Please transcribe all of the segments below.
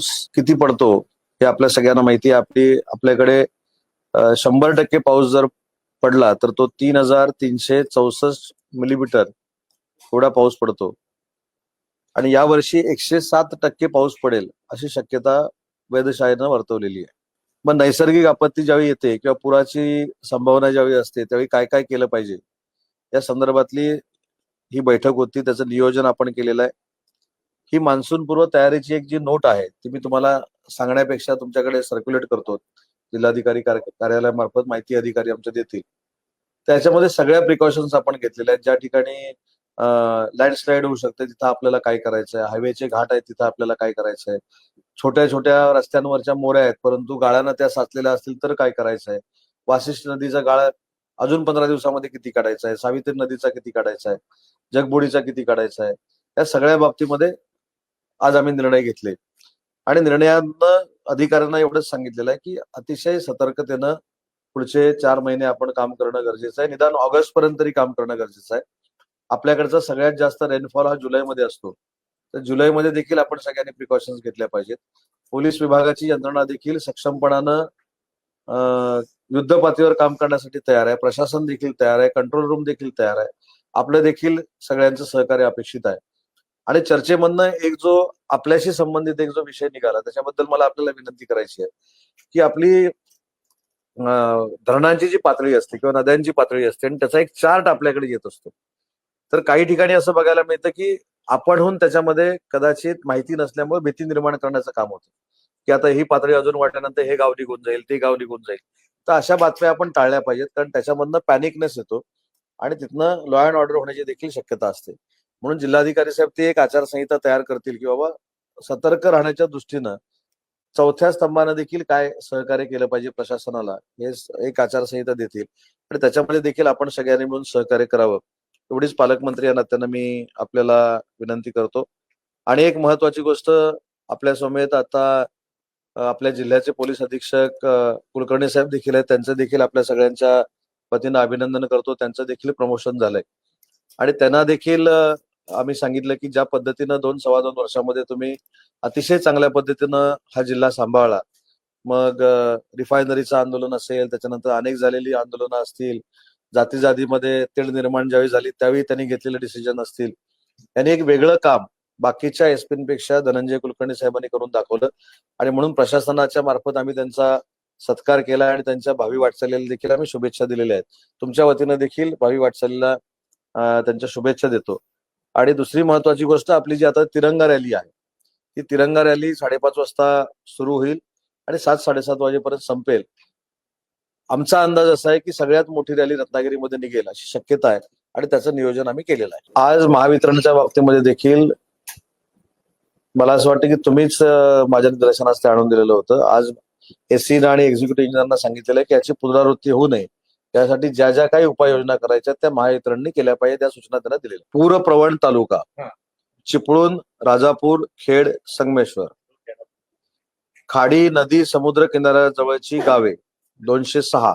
पाऊस किती पडतो हे आपल्या सगळ्यांना माहिती आहे. आपली आपल्याकडे शंभर टक्के पाऊस जर पडला तर तो तीन हजार तीनशे चौसष्ट मिलीमीटर एवढा पाऊस पडतो. आणि यावर्षी एकशे सात टक्के पाऊस पडेल अशी शक्यता वेधशाळेनं वर्तवलेली आहे. मग नैसर्गिक आपत्ती ज्यावेळी येते किंवा पुराची संभावना ज्यावेळी असते त्यावेळी काय काय केलं पाहिजे? या संदर्भातली ही बैठक होती त्याचं नियोजन आपण केलेलं आहे. ही मान्सून पूर्व तयारीची एक जी नोट आहे ती मी तुम्हाला सांगण्यापेक्षा तुमच्याकडे सर्क्युलेट करतो. जिल्हाधिकारी कार्यालयामार्फत माहिती अधिकारी आमच्या देतील. त्याच्यामध्ये सगळ्या प्रिकॉशन्स आपण घेतलेल्या आहेत. ज्या ठिकाणी लँडस्लाईड होऊ शकते तिथं आपल्याला काय करायचं आहे? हायवेचे घाट आहेत तिथं आपल्याला काय करायचं आहे? छोट्या छोट्या रस्त्यांवरच्या मोऱ्या आहेत परंतु गाळ्यानं त्या साचलेल्या असतील तर काय करायचं आहे? वाशिष्ठ नदीचा गाळा अजून पंधरा दिवसामध्ये किती काढायचा आहे? सावित्री नदीचा किती काढायचा आहे? जगबुडीचा किती काढायचा आहे? या सगळ्या बाबतीमध्ये आज आम्ही निर्णय घेतले. आणि निर्णयानं अधिकाऱ्यांना एवढंच सांगितलेलं आहे की अतिशय सतर्कतेनं पुढचे चार महिने आपण काम करणं गरजेचं आहे. निदान ऑगस्ट पर्यंत तरी काम करणं गरजेचं आहे. आपल्याकडचा सगळ्यात जास्त रेनफॉल हा जुलैमध्ये असतो. तर जुलैमध्ये देखील आपण सगळ्यांनी प्रिकॉशन्स घेतल्या पाहिजेत. पोलीस विभागाची यंत्रणा देखील सक्षमपणानं अं, युद्ध पातळीवर काम करण्यासाठी तयार आहे. प्रशासन देखील तयार आहे. कंट्रोल रूम देखील तयार आहे. आपलं देखील सगळ्यांचं सहकार्य अपेक्षित आहे. आणि चर्चेमधनं एक जो आपल्याशी संबंधित एक जो विषय निघाला त्याच्याबद्दल मला आपल्याला विनंती करायची आहे की आपली धरणांची जी पातळी असते किंवा नद्यांची पातळी असते आणि त्याचा एक चार्ट आपल्याकडे येत असतो. तर काही ठिकाणी असं बघायला मिळतं की आपणहून त्याच्यामध्ये कदाचित माहिती नसल्यामुळे भीती निर्माण करण्याचं काम होतं. की आता ही पातळी अजून वाटल्यानंतर हे गाव निघून जाईल ते गाव निघून जाईल. तर अशा बातम्या आपण टाळल्या पाहिजेत कारण त्याच्यामधनं पॅनिकनेस येतो आणि तिथनं लॉ अँड ऑर्डर होण्याची देखील शक्यता असते. म्हणून जिल्हाधिकारी साहेब ते एक आचारसंहिता तयार करतील की बाबा सतर्क राहण्याच्या दृष्टीनं चौथ्या स्तंभानं देखील काय सहकार्य केलं पाहिजे प्रशासनाला हे एक आचारसंहिता देतील. आणि त्याच्यामध्ये देखील आपण सगळ्यांनी मिळून सहकार्य करावं. एवढीच पालकमंत्री या नात्यानं मी आपल्याला विनंती करतो. आणि एक महत्वाची गोष्ट आपल्या समेत आता आपल्या जिल्ह्याचे पोलीस अधीक्षक कुलकर्णी साहेब देखील आहेत. त्यांचं देखील आपल्या सगळ्यांच्या वतीनं अभिनंदन करतो. त्यांचं देखील प्रमोशन झालंय. आणि त्यांना देखील आम्ही सांगितलं की ज्या पद्धतीनं दोन सव्वा दोन वर्षामध्ये तुम्ही अतिशय चांगल्या पद्धतीनं हा जिल्हा सांभाळला. मग रिफायनरीचं आंदोलन असेल त्याच्यानंतर अनेक झालेली आंदोलनं असतील जाती जातीमध्ये तेढ निर्माण ज्यावेळी झाली त्यावेळी त्यांनी घेतलेले डिसिजन असतील. त्यांनी एक वेगळं काम बाकीच्या एसपीपेक्षा धनंजय कुलकर्णी साहेबांनी करून दाखवलं आणि म्हणून प्रशासनाच्या मार्फत आम्ही त्यांचा सत्कार केला आणि त्यांच्या भावी वाटचालीला देखील आम्ही शुभेच्छा दिलेल्या आहेत. तुमच्या वतीनं देखील भावी वाटचालीला त्यांच्या शुभेच्छा देतो. आणि दुसरी महत्वाची गोष्ट आपली जी आता तिरंगा रॅली आहे. ती तिरंगा रॅली साडेपाच वाजता सुरू होईल आणि सात साडेसात वाजेपर्यंत संपेल. आमचा अंदाज असा आहे की सगळ्यात मोठी रॅली रत्नागिरीमध्ये निघेल अशी शक्यता आहे आणि त्याचं नियोजन आम्ही केलेलं आहे. आज महावितरणच्या बाबतीमध्ये देखील मला असं वाटतं की तुम्हीच माझ्या निदर्शनास ते आणून दिलेलं होतं. आज एससी आणि एक्झिक्युटिव्ह इंजिनियरना सांगितलेलं आहे की याची पुनरावृत्ती होऊ नये. त्यासाठी ज्या ज्या काही उपाययोजना करायच्या त्या महावितरणने केल्या पाहिजे त्या सूचना त्यांना दिलेल्या पूरप्रवण तालुका. चिपळूण राजापूर खेड संगमेश्वर. खाडी नदी समुद्र किनाऱ्याजवळची गावे दोनशे सहा.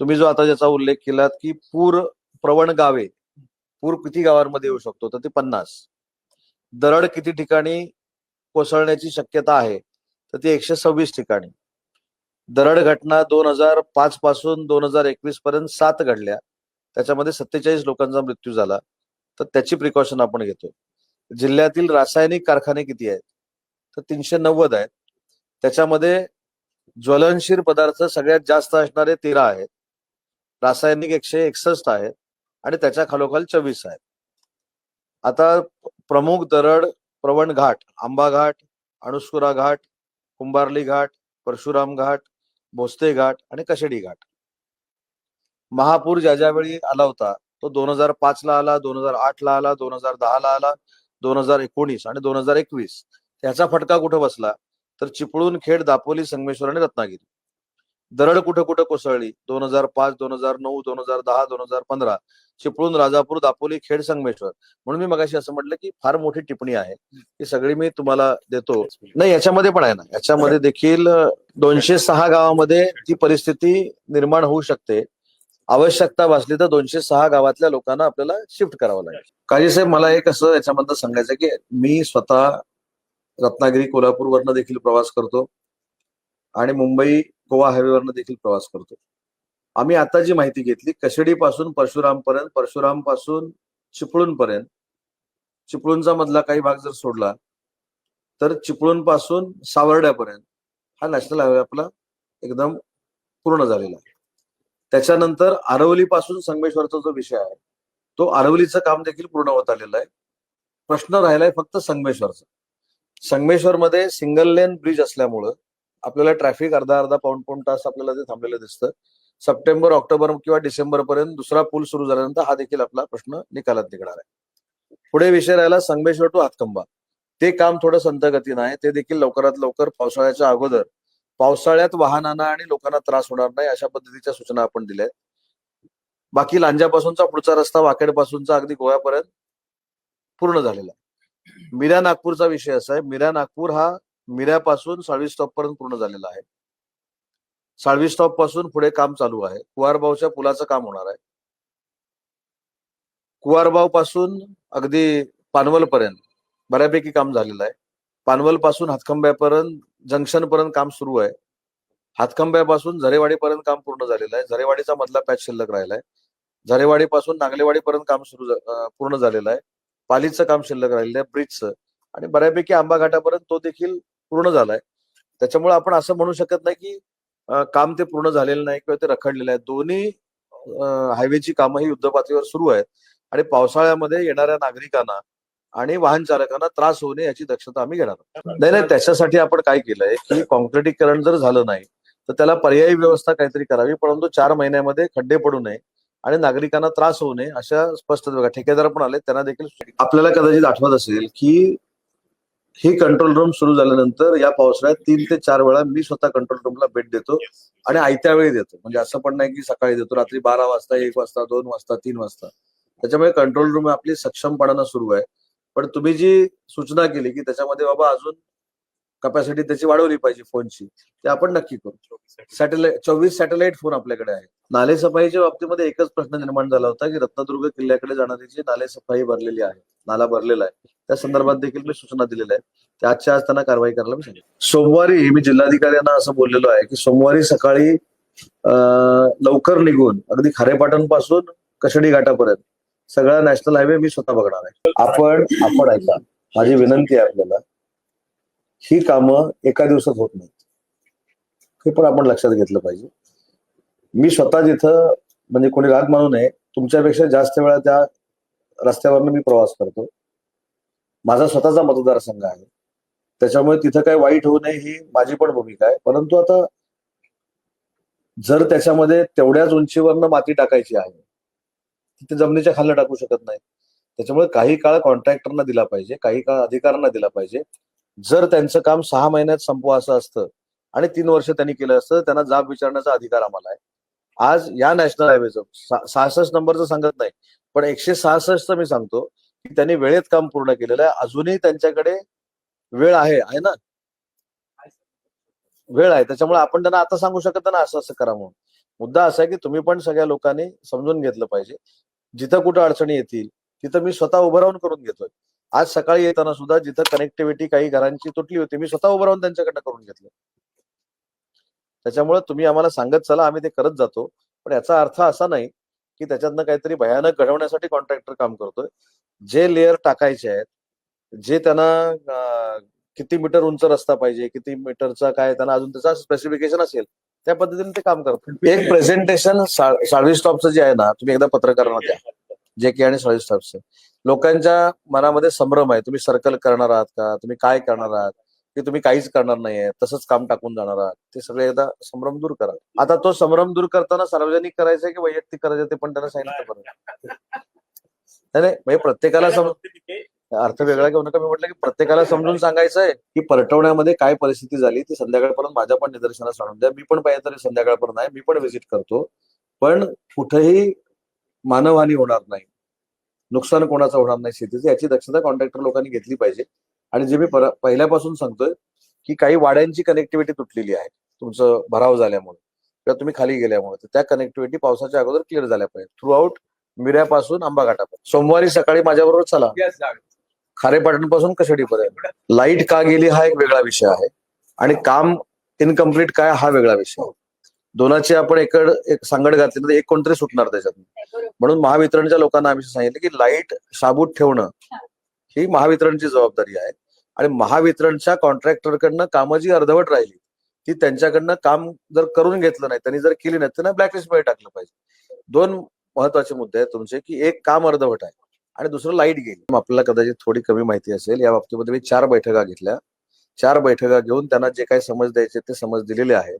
तुम्ही जो आता ज्याचा उल्लेख केलात की पूर प्रवण गावे पूर किती गावांमध्ये येऊ शकतो? तर ते पन्नास. दरड किती ठिकाणी कोसळण्याची शक्यता आहे? तर ती एकशे सव्वीस ठिकाणी. दरड घटना दोन हजार पाच पासून दोन हजार एकवीस पर्यंत सात घडल्या. त्याच्यामध्ये सत्तेचाळीस लोकांचा मृत्यू झाला. तर त्याची प्रिकॉशन आपण घेतो. जिल्ह्यातील रासायनिक कारखाने किती आहेत? तर तीनशे नव्वद आहेत. त्याच्यामध्ये ज्वलनशील पदार्थ सगळ्यात जास्त असणारे तेरा आहेत. रासायनिक एकशे एकसष्ट आहेत. आणि त्याच्या खालोखाल चोवीस आहेत. आता प्रमुख दरड प्रवण घाट आंबा घाट अणुस्कुरा घाट कुंभारली घाट परशुराम घाट भोसते घाट आणि कशेडी घाट महापूर ज्या ज्यावेळी आला होता तो दोन हजार पाच ला आला दोन हजार आठ ला आला दोन हजार दहा ला आला दोन हजार एकोणीस आणि दोन हजार एकवीस. त्याचा फटका कुठं बसला? तर चिपळूण खेड दापोली संगमेश्वर आणि रत्नागिरी. दरड कुठं कुठं कोसळली? दोन हजार पाच दोन हजार नऊ दोन हजार दहा दोन हजार पंधरा. चिपळूण राजापूर दापोली खेड संगमेश्वर. म्हणून मी मगाशी असं म्हटलं की फार मोठी टिप्पणी आहे. ती सगळी मी तुम्हाला देतो. नाही याच्यामध्ये पण आहे ना. याच्यामध्ये देखील दोनशे सहा गावामध्ये ती परिस्थिती निर्माण होऊ शकते आवश्यकता भासली तर दोनशे सहा गावातल्या लोकांना आपल्याला शिफ्ट करावं लागेल. काजी साहेब मला एक असं याच्यामधनं सांगायचं की मी स्वतः रत्नागिरी कोल्हापूरवरनं देखील प्रवास करतो. आणि मुंबई गोवा हायवेवरनं देखील प्रवास करतो. आम्ही आता जी माहिती घेतली कशेडी पासून परशुराम पर्यंत परशुरामपासून चिपळूण पर्यंत चिपळूणचा मधला काही भाग जर सोडला तर चिपळूणपासून सावर्ड्यापर्यंत हा नॅशनल हायवे आपला एकदम पूर्ण झालेला आहे. त्याच्यानंतर आरवली पासून संगमेश्वरचा जो विषय आहे तो आरवलीचं काम देखील पूर्ण होत आलेलं आहे. प्रश्न राहिलाय फक्त संगमेश्वरचा. संगमेश्वरमध्ये सिंगल लेन ब्रिज असल्यामुळं आपल्याला ट्रॅफिक अर्धा अर्धा पाऊण पाऊण तास आपल्याला ते थांबलेलं दिसतं. सप्टेंबर ऑक्टोबर किंवा डिसेंबर पर्यंत दुसरा पूल सुरू झाल्यानंतर हा देखील आपला प्रश्न निकालात निघणार आहे. पुढे विषय राहिला संगमेश्वर टू हातकंबा ते काम थोडं संतगतीनं आहे. ते देखील लवकरात लवकर पावसाळ्याच्या अगोदर. पावसाळ्यात वाहनांना आणि लोकांना त्रास होणार नाही अशा पद्धतीच्या सूचना आपण दिल्या आहेत. बाकी लांजापासूनचा पुढचा रस्ता वाकेडपासूनचा अगदी गोव्यापर्यंत पूर्ण झालेला आहे. मिऱ्या नागपूरचा विषय असा आहे. मिऱ्या नागपूर हा मिऱ्यापासून साळवी स्टॉप पर्यंत पूर्ण झालेला आहे. साळवी स्टॉपपासून पुढे काम चालू आहे. कुवारबावच्या पुलाचं काम होणार आहे. कुवारबावपासून अगदी पानवल पर्यंत बऱ्यापैकी काम झालेलं आहे. पानवलपासून हातखंब्यापर्यंत जंक्शन पर्यंत काम सुरू आहे. हातखंब्यापासून झरेवाडीपर्यंत काम पूर्ण झालेलं आहे. झरेवाडीचा मधला पॅच शिल्लक राहिला आहे. झरेवाडी पासून नागलेवाडीपर्यंत काम सुरू पूर्ण झालेलं आहे. पालीचं काम शिल्लक राहिलेलं आहे. ब्रिजचं. आणि बऱ्यापैकी आंबा घाटापर्यंत तो देखील पूर्ण झालाय. त्याच्यामुळे आपण असं म्हणू शकत नाही की काम ते पूर्ण झालेलं नाही किंवा ते रखडलेलं आहे. दोन्ही हायवेची कामं ही युद्धपातळीवर सुरू आहेत आणि पावसाळ्यामध्ये येणाऱ्या नागरिकांना आणि वाहन चालकांना त्रास होऊ नये याची दक्षता आम्ही घेणार नाही नाही त्याच्यासाठी आपण काय केलंय की कॉन्क्रिटीकरण जर झालं नाही तर त्याला पर्यायी व्यवस्था काहीतरी करावी परंतु चार महिन्यामध्ये खड्डे पडू नये आणि नागरिकांना त्रास होऊ नये अशा स्पष्ट ठेकेदार पण आले त्यांना देखील आपल्याला कदाचित आठवत असेल की ही कंट्रोल रूम सुरू झाल्यानंतर या पावसाळ्यात तीन ते चार वेळा मी स्वतः कंट्रोल रूमला भेट देतो आणि आयत्या वेळी देतो. म्हणजे असं पण नाही की सकाळी देतो रात्री बारा वाजता एक वाजता दोन वाजता तीन वाजता. त्याच्यामुळे कंट्रोल रूम आपली सक्षमपणानं सुरू आहे. पण तुम्ही जी सूचना केली की त्याच्यामध्ये बाबा अजून कपॅसिटी त्याची वाढवली पाहिजे फोनची ते आपण नक्की करू. सॅटेलाइट चोवीस सॅटेलाइट फोन आपल्याकडे आहे नाले सफाईच्या बाबतीमध्ये एकच प्रश्न निर्माण झाला होता की रत्नदुर्ग किल्ल्याकडे जाणारी जी नाले सफाई भरलेली आहे नाला भरलेला आहे त्या संदर्भात देखील मी सूचना दिलेल्या आहेत. आजच्या आज त्यांना कारवाई करायला मी सांगितलं. सोमवारी मी जिल्हाधिकाऱ्यांना असं बोललेलो आहे की सोमवारी सकाळी लवकर निघून अगदी खारेपाटणपासून कशडी घाटापर्यंत सगळा नॅशनल हायवे मी स्वतः बघणार आहे. आपण आपण ऐका. माझी विनंती आहे आपल्याला ही कामं एका दिवसात होत नाहीत. हे पण आपण लक्षात घेतलं पाहिजे. मी स्वतः जिथं म्हणजे कोणी राग मानू नये तुमच्यापेक्षा जास्त वेळा त्या रस्त्यावरनं मी प्रवास करतो. माझा स्वतःचा मतदारसंघ आहे. त्याच्यामुळे तिथं काय वाईट होऊ नये ही माझी पण भूमिका आहे. परंतु आता जर त्याच्यामध्ये तेवढ्याच उंचीवरनं माती टाकायची आहे तिथे जमिनीच्या खाल्लं टाकू शकत नाही. त्याच्यामुळे काही काळ कॉन्ट्रॅक्टरना दिला पाहिजे काही काळ अधिकाऱ्यांना दिला पाहिजे. जर त्यांचं काम सहा महिन्यात संपवा असं असतं आणि तीन वर्ष त्यांनी केलं असतं त्यांना जाब विचारण्याचा अधिकार आम्हाला आहे. आज या नॅशनल हायवेचं सहासष्ट नंबरचं सांगत नाही पण एकशे सहासष्टचं मी सांगतो की त्यांनी वेळेत काम पूर्ण केलेलं आहे. अजूनही त्यांच्याकडे वेळ आहे आहे ना? वेळ आहे त्याच्यामुळे आपण त्यांना आता सांगू शकत ना असं असं करा म्हणून. मुद्दा असा आहे की तुम्ही पण सगळ्या लोकांनी समजून घेतलं पाहिजे. जिथं कुठं अडचणी येतील तिथं मी स्वतः उभं राहून करून घेतोय. आज सकाळी येताना सुद्धा जिथं कनेक्टिव्हिटी काही घरांची तुटली होती मी स्वतः उभं राहून त्यांच्याकडनं करून घेतलं. त्याच्यामुळे तुम्ही आम्हाला सांगत चला आम्ही ते करत जातो. पण याचा अर्थ असा नाही की त्याच्यातनं काहीतरी भयानक घडवण्यासाठी कॉन्ट्रॅक्टर काम करतोय. जे लेअर टाकायचे आहेत जे त्यांना किती मीटर उंच रस्ता पाहिजे किती मीटरचा काय त्यांना अजून त्याचा स्पेसिफिकेशन असेल त्या पद्धतीने ते काम करतात. एक प्रेझेंटेशन साळवी स्टॉपचं जे आहे ना तुम्ही एकदा पत्रकारांना द्या. जे के आणि साळवी स्टाफचे लोकांच्या मनामध्ये संभ्रम आहे. तुम्ही सर्कल करणार आहात का? तुम्ही काय करणार आहात? की तुम्ही काहीच करणार नाहीये तसंच काम टाकून जाणार आहात. ते सगळे एकदा संभ्रम दूर करा. आता तो संभ्रम दूर करताना सार्वजनिक करायचंय की वैयक्तिक करायचं ते पण त्यांना सांगितलं बरं. नाही म्हणजे प्रत्येकाला अर्थ वेगळा घेऊ नका. मी म्हटलं की प्रत्येकाला समजून सांगायचं आहे की परटवण्यामध्ये काय परिस्थिती झाली ती संध्याकाळपर्यंत माझ्या पण निदर्शनास आणून द्या. मी पण पाहिजे तरी संध्याकाळपर्यंत आहे मी पण व्हिजिट करतो. पण कुठेही मानवहानी होणार नाही. नुकसान कोणाचं होणार नाही शेतीचं याची दक्षता कॉन्ट्रॅक्टर लोकांनी घेतली पाहिजे. आणि जे मी पर- पहिल्यापासून सांगतोय की काही वाड्यांची कनेक्टिव्हिटी तुटलेली आहे तुमचं भराव झाल्यामुळे. किंवा तुम्ही खाली गेल्यामुळे तर त्या कनेक्टिव्हिटी पावसाच्या अगोदर क्लिअर झाल्या पाहिजे थ्रू आउट मिऱ्यापासून आंबा घाटापर्यंत सोमवारी सकाळी माझ्याबरोबर चला. खारेपाटणपासून कशेडीपर्यंत लाइट का गेली हा एक वेगळा विषय आहे. आणि काम इनकम्प्लीट काय हा वेगळा विषय आहे. दोनाची आपण एकड एक सांगड घातली तर एक कोणतरी सुटणार त्याच्यात. म्हणून महावितरणच्या लोकांना आम्ही सांगितलं की लाइट शाबूत ठेवणं ही. महावितरणची जबाबदारी आहे. आणि महावितरणच्या कॉन्ट्रॅक्टरकडनं कामं जी अर्धवट राहिली ती त्यांच्याकडनं काम जर करून घेतलं नाही त्यांनी जर केली नाही त्यांना ब्लॅकलिस्टमध्ये टाकलं पाहिजे. दोन महत्त्वाचे मुद्दे आहेत तुमचे की एक काम अर्धवट आहे आणि दुसरं लाइट गेली. आपल्याला कदाचित थोडी कमी माहिती असेल या बाबतीमध्ये मी चार बैठका घेतल्या. चार बैठका घेऊन त्यांना जे काही समज द्यायचे ते समज दिलेले आहेत.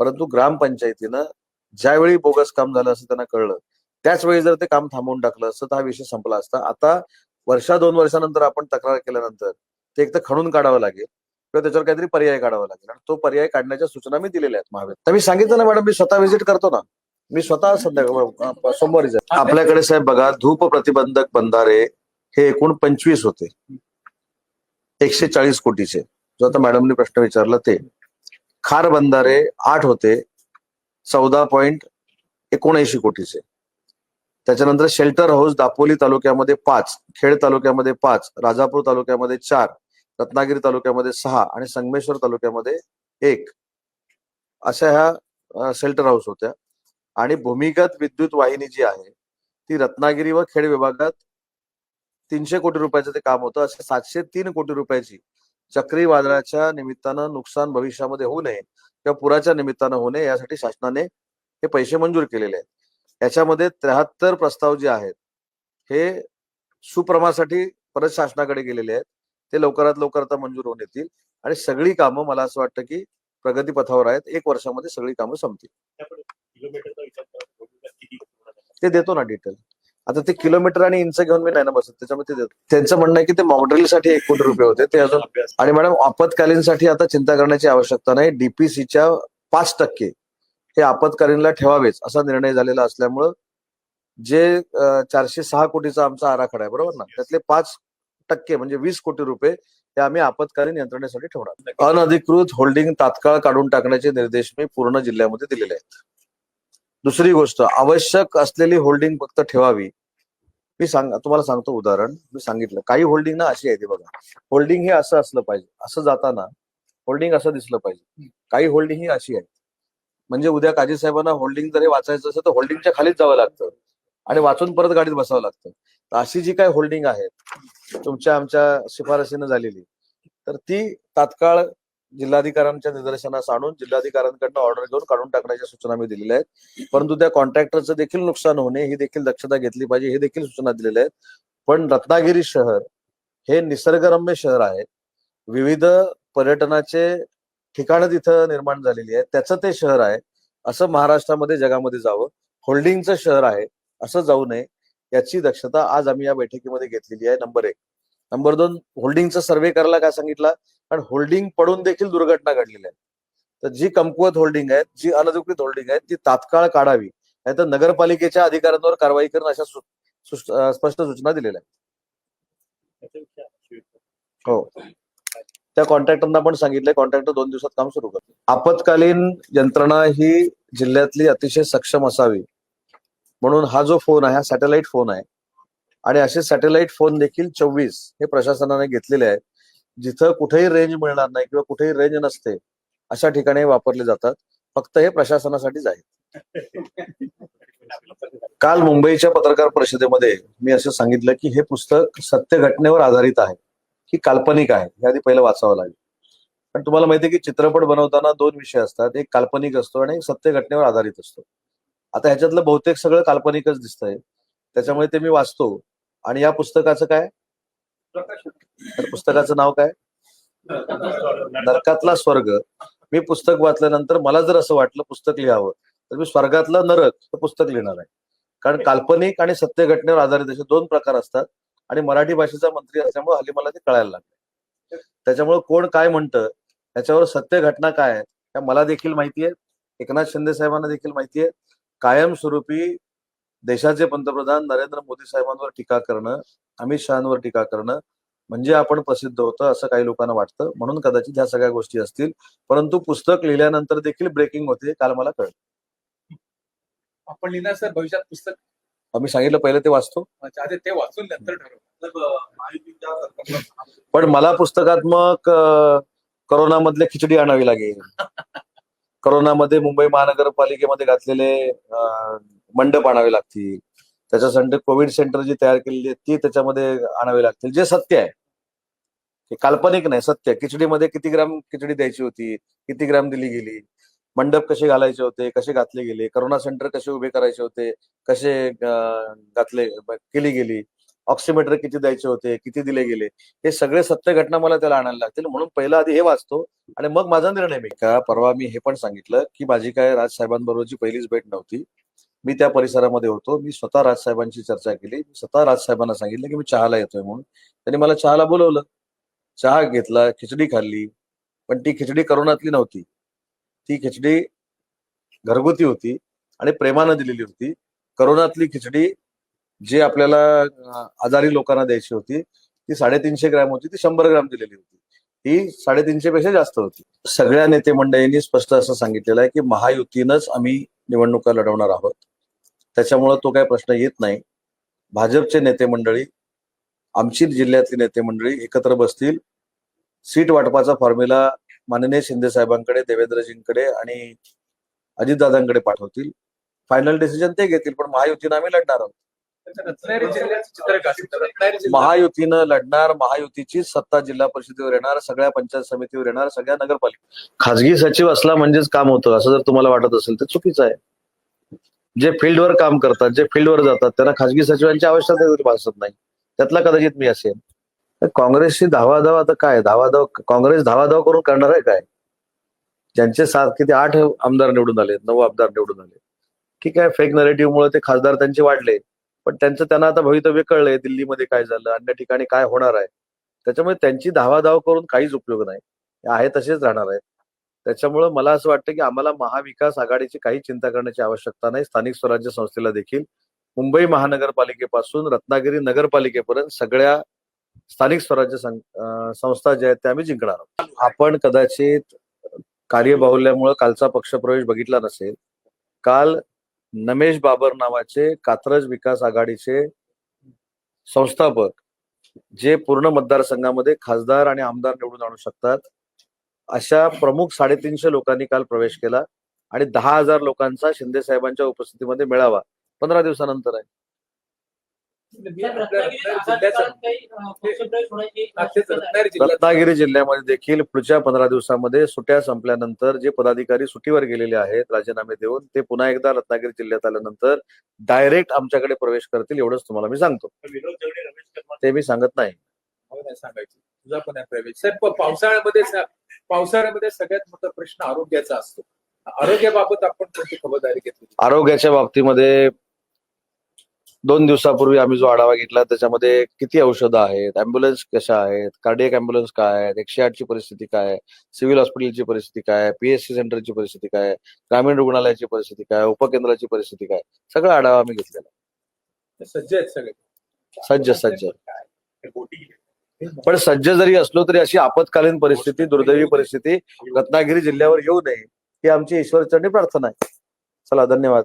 परंतु ग्रामपंचायतीनं ज्यावेळी बोगस काम झालं असं त्यांना कळलं त्याच वेळी जर ते काम थांबवून टाकलं असतं तर हा विषय संपला असता. आता वर्षा दोन वर्षानंतर आपण तक्रार केल्यानंतर ते एक तर खणून काढावं लागेल किंवा त्याच्यावर काहीतरी पर्याय काढावा लागेल आणि तो पर्याय काढण्याच्या सूचना मी दिलेल्या आहेत महावीर. तर मी सांगितलं ना मॅडम मी स्वतः व्हिजिट करतो ना. मी स्वतः संध्याकाळ सोमवारी जाईल. आपल्याकडे साहेब बघा धूप प्रतिबंधक बंधारे हे एकूण पंचवीस होते. एकशे चाळीस कोटीचे. जो आता मॅडमने प्रश्न विचारला ते. खार बंधारे आठ होते. चौदा पॉईंट एकोणऐंशी कोटीचे. त्याच्यानंतर शेल्टर हाऊस दापोली तालुक्यामध्ये पाच खेड तालुक्यामध्ये पाच राजापूर तालुक्यामध्ये चार रत्नागिरी तालुक्यामध्ये सहा आणि संगमेश्वर तालुक्यामध्ये एक. अशा ह्या शेल्टर हाऊस होत्या. आणि भूमिगत विद्युत वाहिनी जी आहे ती रत्नागिरी व खेड विभागात तीनशे कोटी रुपयाचं ते काम होतं. असे सातशे तीन कोटी रुपयाची चक्रीवादळाच्या निमित्तानं नुकसान भविष्यामध्ये होऊ नये किंवा पुराच्या निमित्तानं होऊ नये यासाठी शासनाने हे पैसे मंजूर केलेले आहेत. याच्यामध्ये त्र्याहत्तर प्रस्ताव जे आहेत हे सुप्रमासाठी परत शासनाकडे गेलेले आहेत. ते लवकरात लवकर आता मंजूर होऊन येतील आणि सगळी कामं मला असं वाटतं की प्रगती पथावर आहेत. एक वर्षामध्ये सगळी कामं संपतील. ते देतो ना डिटेल आता ते किलोमीटर आणि इंच घेऊन मी नाही ना बसत त्याच्यामध्ये ते देतो. त्यांचं म्हणणं आहे की ते मॉडेल साठी एक कोटी रुपये होते ते अजून आणि मॅडम आपत्कालीनसाठी आता चिंता करण्याची आवश्यकता नाही. डीपीसीच्या पाच टक्के हे आपत्कालीनला ठेवावेच असा निर्णय झालेला असल्यामुळं जे चारशे सहा कोटीचा आमचा आराखडा आहे बरोबर ना? त्यातले पाच टक्के म्हणजे वीस कोटी रुपये हे आम्ही आपत्कालीन यंत्रणेसाठी ठेवणार. अनधिकृत होल्डिंग तात्काळ काढून टाकण्याचे निर्देश मी पूर्ण जिल्ह्यामध्ये दिलेले आहेत. दुसरी गोष्ट आवश्यक असलेली होल्डिंग फक्त ठेवावी. मी सांग तुम्हाला सांगतो उदाहरण. मी सांगितलं काही होल्डिंग ना अशी आहे ती बघा. होल्डिंग हे असं असलं पाहिजे. असं जाताना होल्डिंग असं दिसलं पाहिजे. काही होल्डिंग ही अशी आहे म्हणजे उद्या काजी साहेबांना होल्डिंग जर हे वाचायचं असेल तर होल्डिंगच्या खालीच जावं लागतं. आणि वाचून परत गाडीत बसावं लागतं. तर अशी जी काही होल्डिंग आहेत तुमच्या आमच्या शिफारसीनं झालेली तर ती तात्काळ जिल्हाधिकाऱ्यांच्या निदर्शनास आणून जिल्हाधिकाऱ्यांकडनं ऑर्डर घेऊन काढून टाकण्याच्या सूचना मी दिलेल्या आहेत. परंतु त्या कॉन्ट्रॅक्टरचं देखील नुकसान होणे ही देखील दक्षता घेतली पाहिजे हे देखील सूचना दिलेल्या आहेत. पण रत्नागिरी शहर हे निसर्गरम्य शहर आहे. विविध पर्यटनाचे ठिकाणं तिथं निर्माण झालेली आहेत. त्याचं ते शहर आहे. असं महाराष्ट्रामध्ये जगामध्ये जावं. होल्डिंगचं शहर आहे. असं जाऊ नये. याची दक्षता आज आम्ही या बैठकीमध्ये घेतलेली आहे. नंबर एक. नंबर दोन होल्डिंगचा सर्वे करायला काय सांगितलं? कारण होल्डिंग पडून देखील दुर्घटना घडलेल्या आहेत तर जी कमकुवत होल्डिंग आहेत जी अनधिकृत होल्डिंग आहेत ती तात्काळ काढावी. नाहीतर नगरपालिकेच्या अधिकाऱ्यांवर कारवाई करणं अशा स्पष्ट सूचना दिलेल्या आहेत. हो. त्या कॉन्ट्रॅक्टरना पण सांगितलंय कॉन्ट्रॅक्टर दोन दिवसात काम सुरू करतो आपत्कालीन यंत्रणा ही जिल्ह्यातली अतिशय सक्षम असावी. म्हणून हा जो फोन आहे हा सॅटेलाइट फोन आहे. आणि असे सॅटेलाइट फोन देखील चोवीस हे प्रशासनाने घेतलेले आहेत. जिथं कुठेही रेंज मिळणार नाही किंवा कुठेही रेंज नसते अशा ठिकाणी वापरले जातात. फक्त हे प्रशासनासाठीच आहे. काल मुंबईच्या पत्रकार परिषदेमध्ये मी असं सांगितलं की हे पुस्तक सत्य घटनेवर आधारित आहे की काल्पनिक आहे हे आधी पहिलं वाचावं लागेल. पण तुम्हाला माहिती आहे की चित्रपट बनवताना दोन विषय असतात एक काल्पनिक असतो आणि एक सत्य घटनेवर आधारित असतो. आता ह्याच्यातलं बहुतेक सगळं काल्पनिकच दिसतंय. त्याच्यामुळे ते मी वाचतो. आणि या पुस्तकाचं काय? तर पुस्तकाचं नाव काय? नरकातला स्वर्ग. मी पुस्तक वाचल्यानंतर मला जर असं वाटलं पुस्तक लिहावं तर मी स्वर्गातलं नरक हे पुस्तक लिहिणार आहे. कारण काल्पनिक आणि सत्य घटनेवर आधारित असे दोन प्रकार असतात आणि मराठी भाषेचा मंत्री असल्यामुळे हल्ली मला ते कळायला लागले. त्याच्यामुळे कोण काय म्हणतं त्याच्यावर सत्य घटना काय आहे त्या मला देखील माहिती आहे. एकनाथ शिंदे साहेबांना देखील माहिती आहे. कायमस्वरूपी देशाचे पंतप्रधान नरेंद्र मोदी साहेबांवर टीका करणं अमित शहांवर टीका करणं म्हणजे आपण प्रसिद्ध होतं असं काही लोकांना वाटतं. म्हणून कदाचित ह्या सगळ्या गोष्टी असतील. परंतु पुस्तक लिहिल्यानंतर देखील ब्रेकिंग होते काल मला कळलं. आपण लिहिणार सर भविष्यात पुस्तक? आम्ही सांगितलं पहिलं ते वाचतो. ते वाचून नंतर ठरवू. पण मला पुस्तकात्मक करोनामधले खिचडी आणावी लागेल. करोनामध्ये मुंबई महानगरपालिकेमध्ये घातलेले मंडप आणावे लागतील. त्याच्यासाठी कोविड सेंटर जी तयार केलेली आहेत ती त्याच्यामध्ये आणावी लागतील. जे सत्य आहे हे काल्पनिक नाही सत्य. खिचडीमध्ये किती ग्राम खिचडी द्यायची होती किती ग्राम दिली गेली मंडप कसे घालायचे होते कसे घातले गेले करोना सेंटर कसे उभे करायचे होते कसे घातले केली गेली ऑक्सिमीटर किती द्यायचे होते किती दिले गेले हे सगळे सत्य घटना मला त्याला आणायला लागतील. म्हणून पहिला आधी हे वाचतो आणि मग माझा निर्णय मी. का परवा मी हे पण सांगितलं की माझी काय राजसाहेबांबरोबरची पहिलीच भेट नव्हती मी त्या परिसरामध्ये होतो. मी स्वतः राजसाहेबांची चर्चा केली. मी स्वतः राजसाहेबांना सांगितलं की मी चहाला येतोय म्हणून. त्यांनी मला चहाला बोलवलं. चहा घेतला खिचडी खाल्ली. पण ती खिचडी करोनातली नव्हती. ती खिचडी घरगुती होती आणि प्रेमानं दिलेली होती. करोनातली खिचडी जी आपल्याला आजारी लोकांना द्यायची होती ती साडेतीनशे ग्रॅम होती. ती शंभर ग्रॅम दिलेली होती. ही साडेतीनशे पेक्षा जास्त होती. सगळ्या नेते मंडळींनी स्पष्ट असं सांगितलेलं आहे की महायुतीनंच आम्ही निवडणुका लढवणार आहोत. त्याच्यामुळे तो काही प्रश्न येत नाही. भाजपचे नेते मंडळी आमची जिल्ह्यातली नेते मंडळी एकत्र बसतील. सीट वाटपाचा फॉर्म्युला माननीय शिंदे साहेबांकडे देवेंद्रजींकडे आणि अजितदादांकडे पाठवतील. फायनल डिसिजन ते घेतील पण महायुतीनं आम्ही लढणार आहोत. महायुतीनं लढणार महायुतीची सत्ता जिल्हा परिषदेवर येणार सगळ्या पंचायत समितीवर येणार सगळ्या नगरपालिका खाजगी सचिव असला म्हणजेच काम होतं. असं जर तुम्हाला वाटत असेल तर चुकीचं आहे. जे फील्डवर काम करतात जे फील्डवर जातात त्यांना खाजगी सचिवांची आवश्यकता भासत नाही. त्यातला कदाचित मी असेल तर काँग्रेसची धावाधाव आता काय? धावाधाव काँग्रेस धावाधाव करून करणार आहे काय? ज्यांचे सात किती? आठ आमदार निवडून आले नऊ आमदार निवडून आले. ठीक आहे फेक नरेटिव्हमुळे ते खासदार त्यांचे वाढले. पण त्यांचं त्यांना आता भवितव्य कळलंय दिल्लीमध्ये काय झालं अन्य ठिकाणी काय होणार आहे. त्याच्यामुळे त्यांची धावाधाव करून काहीच उपयोग नाही. आहे तसेच राहणार आहेत त्याच्यामुळं मला असं वाटतं की आम्हाला महाविकास आघाडीची काही चिंता करण्याची आवश्यकता नाही. स्थानिक स्वराज्य संस्थेला देखील मुंबई महानगरपालिकेपासून रत्नागिरी नगरपालिकेपर्यंत सगळ्या स्थानिक स्वराज्य संस्था ज्या आहेत त्या आम्ही जिंकणार आहोत. आपण कदाचित कार्यबाहुल्यामुळे कालचा पक्षप्रवेश बघितला नसेल काल नमेश बाबर नावाचे कात्रज विकास आघाडीचे संस्थापक जे पूर्ण मतदारसंघामध्ये खासदार आणि आमदार निवडून आणू शकतात अशा प्रमुख साडेतीनशे लोकांनी काल प्रवेश केला आणि दहा हजार लोकांचा शिंदे साहेबांच्या उपस्थितीमध्ये मेळावा पंधरा दिवसानंतर आहे. रत्नागिरी जिल्ह्यामध्ये देखील पुढच्या पंधरा दिवसामध्ये सुट्या संपल्यानंतर जे पदाधिकारी सुट्टीवर गेलेले आहेत राजीनामे देऊन ते पुन्हा एकदा रत्नागिरी जिल्ह्यात आल्यानंतर डायरेक्ट आमच्याकडे प्रवेश करतील एवढंच तुम्हाला मी सांगतो. ते मी सांगत नाही. हो नाही सांगायचं. तुझा पण आहे प्रवेश. साहेब पावसाळ्यामध्ये पावसाळ्यामध्ये सगळ्यात मोठा प्रश्न आरोग्याचा असतो. आरोग्याबाबत आपण कोणती खबरदारी घेतली? आरोग्याच्या बाबतीमध्ये दोन दिवसापूर्वी आम्ही जो आढावा घेतला त्याच्यामध्ये किती औषधं आहेत अँब्युलन्स कशा आहेत कार्डियक अँब्युलन्स काय आहेत एकशे आठची परिस्थिती काय आहे सिव्हिल हॉस्पिटलची परिस्थिती काय आहे पीएचसी सेंटरची परिस्थिती काय आहे ग्रामीण रुग्णालयाची परिस्थिती काय आहे उपकेंद्राची परिस्थिती काय सगळा आढावा आम्ही घेतलेला. सज्ज आहेत सगळे. सज्ज सज्ज. पण सज्ज जरी असलो तरी अशी आपत्कालीन परिस्थिती दुर्दैवी परिस्थिती रत्नागिरी जिल्ह्यावर येऊ नये ही आमची ईश्वरचरणी प्रार्थना आहे. चला धन्यवाद.